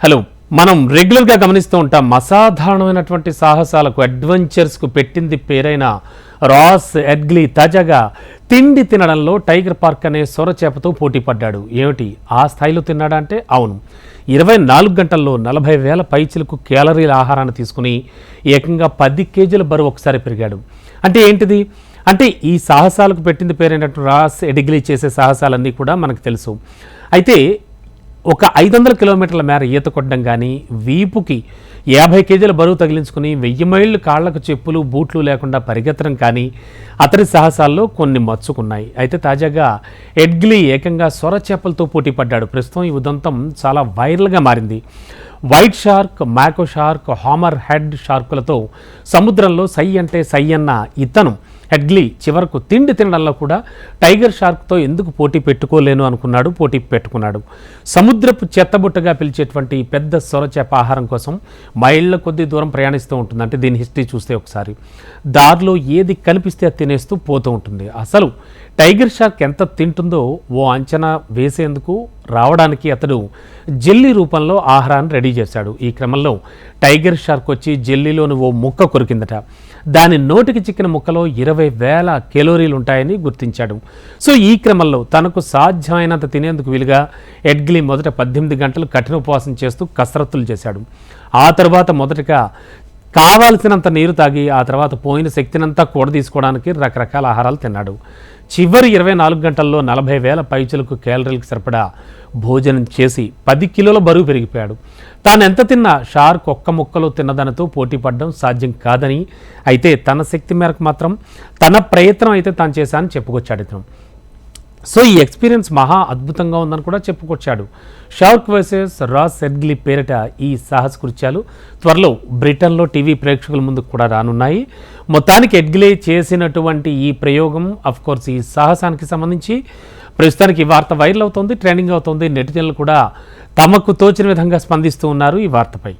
Hello మనం రెగ్యులర్గా గమనిస్తూ ఉంటాం అసాధారణమైనటువంటి సాహసాలకు అడ్వెంచర్స్కు పెట్టింది పేరైన రాస్ ఎడ్గ్లీ తాజాగా తిండి తినడంలో టైగర్ పార్క్ అనే సొరచేపతో పోటీ పడ్డాడు. ఏమిటి? ఆ స్థాయిలో తిన్నాడా అంటే అవును. ఇరవై నాలుగు గంటల్లో నలభై వేల పైచిలకు క్యాలరీల ఆహారాన్ని తీసుకుని ఏకంగా పది కేజీల బరువు ఒకసారి పెరిగాడు. అంటే ఏంటిది? అంటే ఈ సాహసాలకు పెట్టింది పేరైనట్టు రాస్ ఎడిగిలీ చేసే సాహసాలన్నీ కూడా మనకు తెలుసు. అయితే ఒక ఐదు వందల కిలోమీటర్ల మేర ఈత కొట్టడం కానీ వీపుకి యాభై కేజీల బరువు తగిలించుకుని వెయ్యి మైళ్ళు కాళ్ళకు చెప్పులు బూట్లు లేకుండా పరిగెత్తడం కానీ అతడి సాహసాల్లో కొన్ని మచ్చుకున్నాయి. అయితే తాజాగా ఎడ్గ్లీ ఏకంగా సొర చేపలతో పోటీ పడ్డాడు. ప్రస్తుతం ఈ ఉదంతం చాలా వైరల్గా మారింది. White shark mako shark hammerhead షార్కులతో సముద్రంలో సై అంటే సై అన్న ఇతను హెడ్లీ చివరకు తిండి తినడంలో కూడా టైగర్ షార్క్తో ఎందుకు పోటీ పెట్టుకోలేను అనుకున్నాడు పోటీ పెట్టుకున్నాడు. సముద్రపు చెత్తబుట్టగా పిలిచేటువంటి పెద్ద సొరచేప ఆహారం కోసం మైళ్ళ కొద్ది దూరం ప్రయాణిస్తూ ఉంటుంది. అంటే దీని హిస్టరీ చూస్తే ఒకసారి. దారిలో ఏది కనిపిస్తే అది తినేస్తూ పోతూ ఉంటుంది. అసలు టైగర్ షార్క్ ఎంత తింటుందో ఓ అంచనా వేసేందుకు రావడానికి అతడు జెల్లీ రూపంలో ఆహారాన్ని రెడీ చేశాడు. ఈ క్రమంలో టైగర్ షార్క్ వచ్చి జెల్లీలోని ఓ ముక్క కొరికిందట. దాని నోటికి చిక్కిన ముక్కలో ఇరవై వేల కెలోరీలు ఉంటాయని గుర్తించాడు. సో ఈ క్రమంలో తనకు సాధ్యమైనంత తినేందుకు వీలుగా ఎడ్గ్లీ మొదట పద్దెనిమిది గంటలు కఠిన ఉపవాసం చేస్తూ కసరత్తులు చేశాడు. ఆ తర్వాత మొదటగా కావాల్సినంత నీరు తాగి ఆ తర్వాత పోయిన శక్తినంతా కూడ తీసుకోవడానికి రకరకాల ఆహారాలు తిన్నాడు. చివరి ఇరవై నాలుగు గంటల్లో నలభై వేల పైచులకు క్యాలరీలకు సరిపడా భోజనం చేసి పది కిలోల బరువు పెరిగిపోయాడు. తాను ఎంత తిన్నా షార్క్ ఒక్క ముక్కలో తిన్నదానితో పోటీ పడడం సాధ్యం కాదని అయితే తన శక్తి మేరకు మాత్రం తన ప్రయత్నం అయితే తాను చేశానని చెప్పుకొచ్చాడు ఇతను. సో ఈ ఎక్స్పీరియన్స్ మహా అద్భుతంగా ఉందని కూడా చెప్పుకొచ్చాడు. షార్క్ వర్సెస్ రాస్ సెడ్గ్లీ పేరిట ఈ సాహస కృత్యాలు త్వరలో బ్రిటన్లో టీవీ ప్రేక్షకుల ముందు కూడా రానున్నాయి. మొత్తానికి ఎడ్గ్లే చేసినటువంటి ఈ ప్రయోగం కోర్స్ ఈ సాహసానికి సంబంధించి ప్రస్తుతానికి ఈ వార్త వైరల్ అవుతోంది ట్రెండింగ్ అవుతోంది. నెటిజన్లు కూడా తమకు తోచిన విధంగా స్పందిస్తూ ఉన్నారు ఈ వార్తపై.